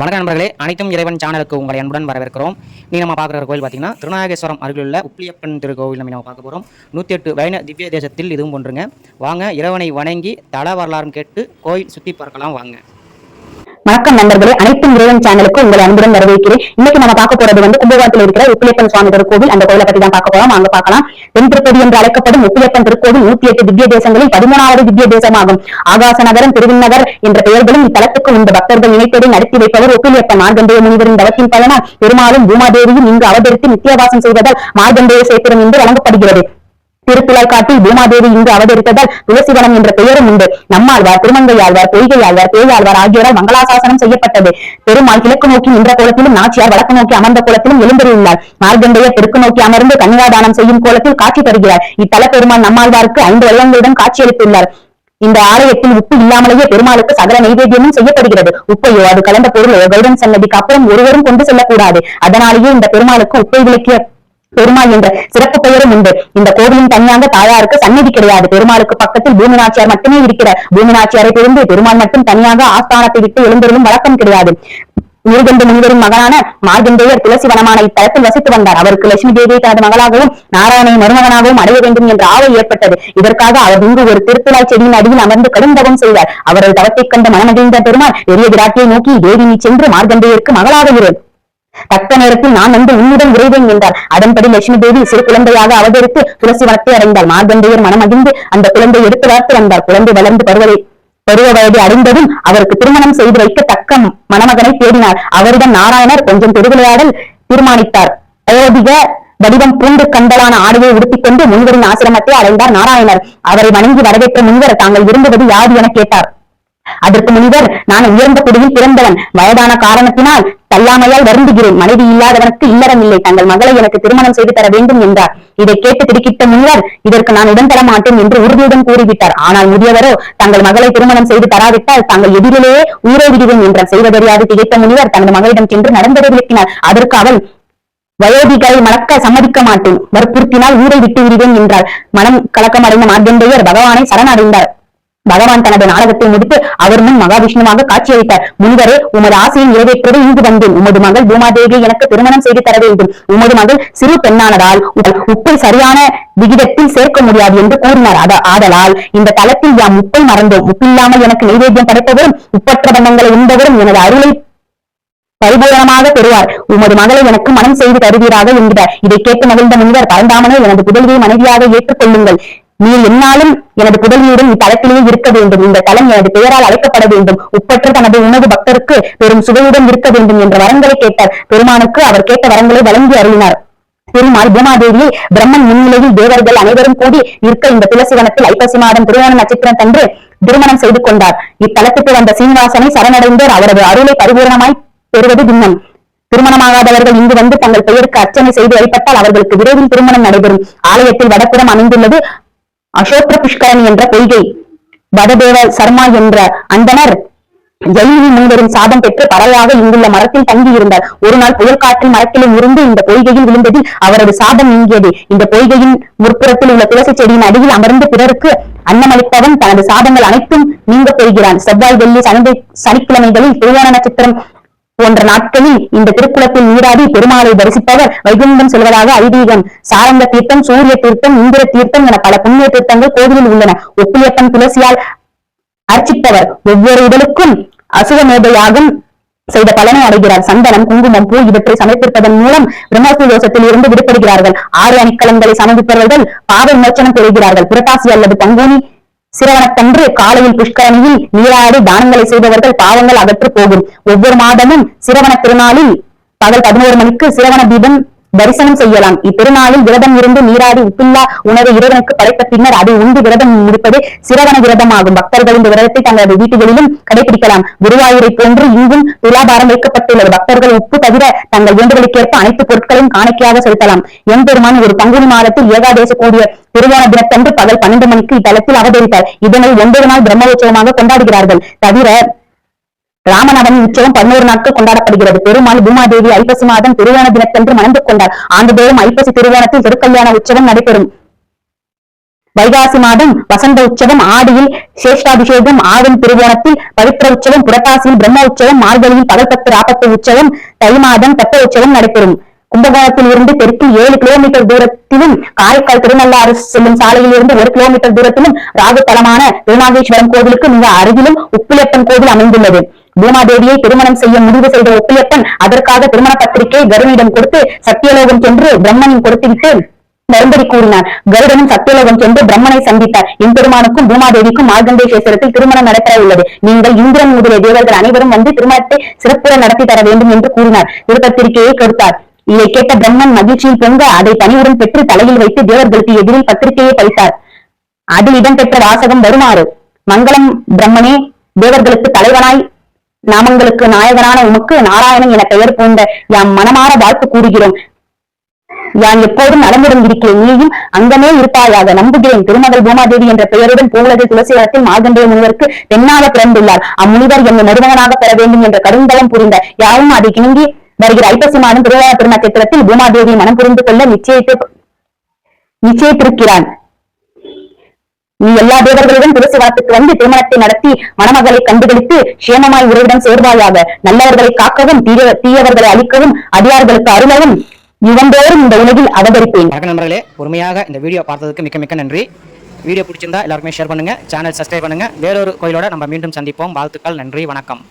வணக்கம் நண்பர்களே அனைத்தும் இறைவன் சேனலுக்கு உங்களை அன்புடன் வரவேற்கிறோம். நீ நம்ம பார்க்குற கோயில் பார்த்தீங்கன்னா திருநாகேஸ்வரம் அருகிலுள்ள உப்பிலியப்பன் திருக்கோவில் நம்ம நம்ம பார்க்க போகிறோம் நூற்றி எட்டு வைண திவ்ய தேசத்தில் இதுவும் ஒன்றுங்க. வாங்க இறைவனை வணங்கி தல வரலாறும் கேட்டு கோயில் சுற்றி பார்க்கலாம் வாங்க. வணக்கம் நண்பர்களே. அனைத்தும் இறைவன் சேனலுக்கு உங்களை அன்புடன் வரவேற்கிறேன். இன்னைக்கு நம்ம பார்க்க போறது வந்து கும்பகோணத்தில் இருக்கிற உப்பிலியப்பன் சுவாமி திருக்கோவில். அந்த கோயிலை பத்தி தான் பார்க்க போறோம். அங்க பார்க்கலாம். தென் திருப்பதி என்று அழைக்கப்படும் உப்பிலியப்பன் திருக்கோவில் நூத்தி எட்டு திவ்ய தேசங்களில் பதிமூணாவது திவ்ய தேசமாகும் ஆகாச நகரம் திருவிநகர் என்ற பெயர்களும் இத்தலத்துக்கு இந்த பக்தர்கள் நினைத்ததை நடத்தி வைப்பவர் உப்பிலியப்பன் மார்கண்டேய முனிவரின் தவத்தின் பலனால். பெருமாளும் பூமாதேவியும் இங்கு அவதரித்து நித்தியவாசம் செய்வதால் மார்கண்டேய சேத்திரம் என்று வழங்கப்படுகிறது. திருப்புலால் பூமாதேவி இங்கு அவதரித்ததால் துளசிவனம் என்ற பெயரும் உண்டு. நம்மாழ்வார் திருமங்கையாழ்வார் பொய்கையாழ்வார் பேயாழ்வார் ஆகியோரால் மங்களாசாசனம் செய்யப்பட்டது. பெருமாள் கிழக்கு நோக்கி நின்ற கோலத்திலும் நாச்சியார் வடக்கு நோக்கி அமர்ந்த கோலத்திலும் எழுந்தருள்ளார் மார்கண்டைய தெற்கு நோக்கி அமர்ந்து கன்னிகாதானம் செய்யும் கோலத்தில் காட்சி தருகிறார். இத்தல பெருமாள் நம்மாழ்வாருக்கு ஐந்து வளையங்களுடன் காட்சியளித்துள்ளார் இந்த ஆலயத்தில் உப்பு இல்லாமலேயே பெருமாளுக்கு சகல நைவேத்தியமும் செய்யப்படுகிறது. உப்பையோ அது கலந்த பொருளையோ கௌடன் சன்னதிக்கு அப்புறம் ஒருவரும் கொண்டு செல்லக்கூடாது. அதனாலேயே இந்த பெருமாளுக்கு உப்பை விளக்கிய பெருமாள் என்ற சிறப்பு பெயரும் உண்டு. இந்த கோவிலின் தனியாக தாயாருக்கு சந்நிதி கிடையாது. பெருமாளுக்கு பக்கத்தில் பூமிநாச்சியார் மட்டுமே இருக்கிறார் பூமிநாச்சியாரை பிரிந்து பெருமாள் மட்டும் தனியாக ஆஸ்தானத்தை விட்டு எழுந்தருளும் வழக்கம் கிடையாது. முருகண்டு முனிவரின் மகனான மார்கண்டேயர் துளசி வனமான இத்தலத்தில் வசித்து வந்தார். அவருக்கு லட்சுமி தேவியை தனது மகளாகவும் நாராயணை மருமகனாகவும் அடைய வேண்டும் என்ற ஆவல் ஏற்பட்டது. இதற்காக அவர் இங்கு ஒரு திருத்துழாய் செடியின் அடியில் அமர்ந்து கடும் தவம் செய்தார். அவரது தவத்தைக் கண்ட மனமகிழ்ந்த பெருமாள் பெரிய விராட்டியை நோக்கி தேவி நீ சென்று மார்கண்டேயருக்கு மகளாகுகிறேன். தக்க நேரத்தில் நான் வந்து உன்னுடன் விரைவேன் என்றார் அதன்படி லட்சுமி தேவி சிறு குழந்தையாக அவதரித்து துளசி வளர்த்து அடைந்தார் மார்கண்டேயர் மனமகிழ்ந்து அந்த குழந்தை எடுத்து வளர்த்து வந்தார். குழந்தை வளர்ந்து பருவதை பருவ வயது அடைந்ததும் அவருக்கு திருமணம் செய்து வைக்க தக்க மணமகனை தேடினார் அவரிடம் நாராயணர் கொஞ்சம் பெருவிளையாடல் தீர்மானித்தார். அயோதிக வடிவம் பூண்டு கண்டலான ஆடையை உடுத்திக் கொண்டு முனிவரின் ஆசிரமத்தை அடைந்தார் நாராயணர். அவரை வணங்கி வரவேற்ற முனிவர் தாங்கள் விரும்புவது யாது என கேட்டார். அதற்கு முனிவர் நான் உயர்ந்த குடியில் பிறந்தவன். வயதான காரணத்தினால் தள்ளாமையால் வருந்துகிறேன். மனைவி இல்லாதவனுக்கு இல்லறம் இல்லை தங்கள் மகளை எனக்கு திருமணம் செய்து தர வேண்டும் என்றார். இதை கேட்டு திடுக்கிட்ட முனிவர் இதற்கு நான் உடன் தர மாட்டேன் என்று உறுதியுடன் கூறிவிட்டார். ஆனால் முதியவரோ தங்கள் மகளை திருமணம் செய்து தராவிட்டால் தங்கள் எதிரிலேயே உயிரை விடுவேன் என்றார் செய்வதறியாது திகைத்த முனிவர் தனது மகளிடம் சென்று நடந்ததை விளக்கினார். அதற்கு அவள் வயோதிகளை மணக்க சம்மதிக்க மாட்டேன். வற்புறுத்தினால் ஊரை விட்டு விடுவேன் என்றார். மனம் கலக்கமடைந்த மார்க்கண்டேயர் பகவானை சரணடைந்தார். பகவான் தனது நாடகத்தை முடித்து அவர் முன் மகாவிஷ்ணுவாக காட்சியளித்தார். முனிவரே உமது ஆசையை நிறைவேற்றது இங்கு வந்தேன். உமது மகள் பூமாதேவியை எனக்கு திருமணம் செய்து தர வேண்டும். உமது மகள் சிறு பெண்ணானதால் உப்பை சரியான விகிதத்தில் சேர்க்க முடியாது என்று கூறினார். ஆதலால் இந்த தளத்தில் யாம் உப்பை மறந்தோம். உப்பில்லாமல் எனக்கு நைவேத்தியம் படைப்பவரும் உப்பற்ற பண்டங்களை உண்டவரும் எனது அருளை பரிபூரணமாக பெறுவார். உமது மகளை எனக்கு மனம் செய்து தருவீராக என்கிறார். இதை கேட்டு மகிழ்ந்த முனிவர் பரந்தாமனே எனது புதல்வியை மனைவியாக ஏற்றுக்கொள்ளுங்கள். நீர் என்னாலும் எனது புதல்வியுடன் இத்தலத்திலேயே இருக்க வேண்டும். இந்த தலம் எனது பெயரால் அழைக்கப்பட வேண்டும். உப்பற்ற தனது உணவு பக்தருக்கு பெரும் சுவையுடன் இருக்க வேண்டும் என்ற வரங்களை கேட்டார். பெருமானுக்கு அவர் கேட்ட வரங்களை வழங்கி அருளினார். பெருமாள் பூமாதேவியை பிரம்மன் முன்னிலையில் தேவர்கள் அனைவரும் கூடி நிற்க இந்த துளசிவனத்தில் ஐப்பசி மாதம் திருவோண நட்சத்திரம் தன்று திருமணம் செய்து கொண்டார். இத்தலத்துக்கு வந்த சீனிவாசனை சரணடைந்தோர் அவரது அருளை பரிபூரணமாய் பெறுவது திண்ணம். திருமணமாகாதவர்கள் இங்கு வந்து தங்கள் பெயருக்கு அர்ச்சனை செய்து வழிபட்டால் அவர்களுக்கு விரைவில் திருமணம் நடைபெறும். ஆலயத்தில் வடப்புறம் அமைந்துள்ளது அசோத்ர புஷ்கரணி என்ற பொய்கை. வடதேவ சர்மா என்ற அந்தனர் ஜெயினி முன்வரும் சாபம் பெற்று பறையாக இங்குள்ள மரத்தில் தங்கியிருந்தார். ஒரு நாள் புயல் காற்றில் மரத்திலும் இருந்து இந்த பொய்கையில் விழுந்ததில் அவரது சாபம் நீங்கியது. இந்த பொய்கையின் முற்புறத்தில் உள்ள துளசி செடியின் அடியில் அமர்ந்து பிறருக்கு அன்னமளிப்பவன் தனது சாபங்கள் அனைத்தும் நீங்க பெறுகிறான். செவ்வாய் வெள்ளி சனி சனிக்கிழமைகளில் திருவோண நட்சத்திரம் போன்ற நாட்களில் இந்த திருக்குளத்தில் நீராடி பெருமாளை தரிசிப்பவர் வைகுண்டம் செல்வதாக ஐதீகம். சாரங்க தீர்த்தம் சூரிய தீர்த்தம் இந்திர தீர்த்தம் என பல புண்ணிய தீர்த்தங்கள் கோவிலில் உள்ளன. ஒப்பிலியப்பன் துளசியால் அர்ச்சித்தவர் ஒவ்வொரு உடலுக்கும் அசுகமேதையாகும் செய்த பலனை அடைகிறார். சந்தனம் குங்குமம் பூ இவற்றை சமைப்பிருப்பதன் மூலம் பிரம்மஸ்தி தோஷத்தில் இருந்து விடுபடுகிறார்கள். ஆறு அணிக்கலன்களை சமர்ப்பிப்பவர்கள் பாவ விமோச்சனம் பெறுகிறார்கள். புரட்டாசி அல்லது பங்குனி சிரவணத்தன்று காலையில் புஷ்கரணியில் நீராடி தானங்களை செய்பவர்கள் பாவங்கள் அகற்று போகும். ஒவ்வொரு மாதமும் சிரவண திருநாளில் பகல் பதினோரு மணிக்கு சிரவண தீபம் தரிசனம் செய்யலாம். இத்திருநாளில் விரதம் இருந்து நீராடி உப்பில்லா உணவை இறைவனுக்கு படைத்த பின்னர் அதை உண்டு விரதம் முடிப்பது சிரவண விரதமாகும். பக்தர்கள் இந்த விரதத்தை தங்களது வீட்டுகளிலும் கடைபிடிக்கலாம். குருவாயூரை போன்று இங்கும் துலாபாரம் வைக்கப்பட்டுள்ளது. பக்தர்கள் உப்பு தவிர தங்கள் வேண்டுதலுக்கேற்ப அனைத்து பொருட்களையும் காணிக்கையாக செலுத்தலாம். எம்பெருமான் ஒரு பங்குனி மாதத்தில் ஏகாதேச கூடிய திருவோண தினத்தன்று பகல் பன்னெண்டு மணிக்கு இத்தலத்தில் அவதரித்தார். இதனை ஒன்பது நாள் பிரம்மோற்சவமாக கொண்டாடுகிறார்கள். தவிர ராமநவமி உற்சவம் பதினோரு நாட்கள் கொண்டாடப்படுகிறது. பெருமாள் பூமாதேவி ஐப்பசி மாதம் திருவோண தினத்தன்று மணந்து கொண்டார். ஆண்டுதோறும் ஐப்பசி திருவோணத்தில் திருக்கல்யாண உற்சவம் நடைபெறும். வைகாசி மாதம் வசந்த உற்சவம் ஆடியில் சேஷ்டாபிஷேகம் ஆடும் திருவோணத்தில் பவித்ர உற்சவம் புரட்டாசியில் பிரம்ம உற்சவம் மார்கழியில் பகல் பத்து ராபத்து உற்சவம் தை மாதம் தட்ட உற்சவம் நடைபெறும். கும்பகோணத்தில் இருந்து தெற்கில் ஏழு கிலோமீட்டர் தூரத்திலும் காரைக்கால் திருநள்ளாறு செல்லும் சாலையில் இருந்து ஒரு கிலோமீட்டர் தூரத்திலும் ராகு தலமான திருநாகேஸ்வரம் கோவிலுக்கு மிக அருகிலும் உப்பிலியப்பன் கோவில் அமைந்துள்ளது. பூமாதேவியை திருமணம் செய்ய முடிவு செய்த ஒப்பியப்பன் அதற்காக திருமண பத்திரிகை கருணிடம் கொடுத்து சத்தியலோகம் சென்று பிரம்மனின் கொடுத்துவிட்டு வரும்படி கூறினார். கருடனும் சத்தியலோகம் சென்று பிரம்மனை சந்தித்தார். எம்பெருமானுக்கும் பூமாதேவிக்கும் மார்கண்டேஸ்வரத்தில் திருமணம் நடைபெற உள்ளது நீங்கள் இந்திரன் முதலிய தேவர்கள் அனைவரும் வந்து திருமணத்தை சிறப்புற நடத்தி தர வேண்டும் என்று கூறினார். திருப்பத்திரிகையை கொடுத்தார். இதை கேட்ட பிரம்மன் மகிழ்ச்சியில் பொங்க அதை தனியுடன் பெற்று தலையில் வைத்து தேவர்களுக்கு எதிரில் பத்திரிகையை படித்தார் அதில் இடம்பெற்ற வாசகம் வருமாறு. மங்களம் பிரம்மனே தேவர்களுக்கு தலைவனாய் நாமங்களுக்கு நாயகனான உமக்கு நாராயணன் என பெயர் பூண்ட யாம் மனமாற வாழ்த்து கூறுகிறோம். யான் எப்போதும் நலமுடன் இருக்கிறேன் நீயும் அங்கமே இருப்பாயாக நம்புகிறேன். திருமகள் பூமாதேவி என்ற பெயருடன் பூவுலகை துளசிவரத்தில் மார்கண்டேய முனிவருக்கு பெண்ணாக பிறந்துள்ளார். அம்முனிவர் என்னை மருமகனாக பெற வேண்டும் என்ற கருந்தளம் புரிந்த யாவும் அதை கிணங்கி வருகிற ஐப்பசி மாதம் திருவிழா திருநட்சத்திரத்தில் பூமாதேவி மனம் புரிந்து கொள்ள நிச்சயித்து நிச்சயித்திருக்கிறான். நீ எல்லா தேவர்களுடன் துளசிவனத்துக்கு வந்து திருமணத்தை நடத்தி மணமகளை கண்டுபிடித்து சேமமாய் உறவுடன் சேர்வாயாக. நல்லவர்களை காக்கவும் தீய தீயவர்களை அழிக்கவும் அடியார்களுக்கு அருளவும் இவந்தோறும் இந்த உலகில் அவதரிப்பேன். வணக்கம் நண்பர்களே பொறுமையாக இந்த வீடியோ பார்த்ததுக்கு மிக்க மிக்க நன்றி. வீடியோ பிடிச்சிருந்தா எல்லாருக்குமே ஷேர் பண்ணுங்க சேனல் சப்ஸ்கிரைப் பண்ணுங்க. வேறொரு கோயிலோட நம்ம மீண்டும் சந்திப்போம். வாழ்த்துக்கள் நன்றி வணக்கம்.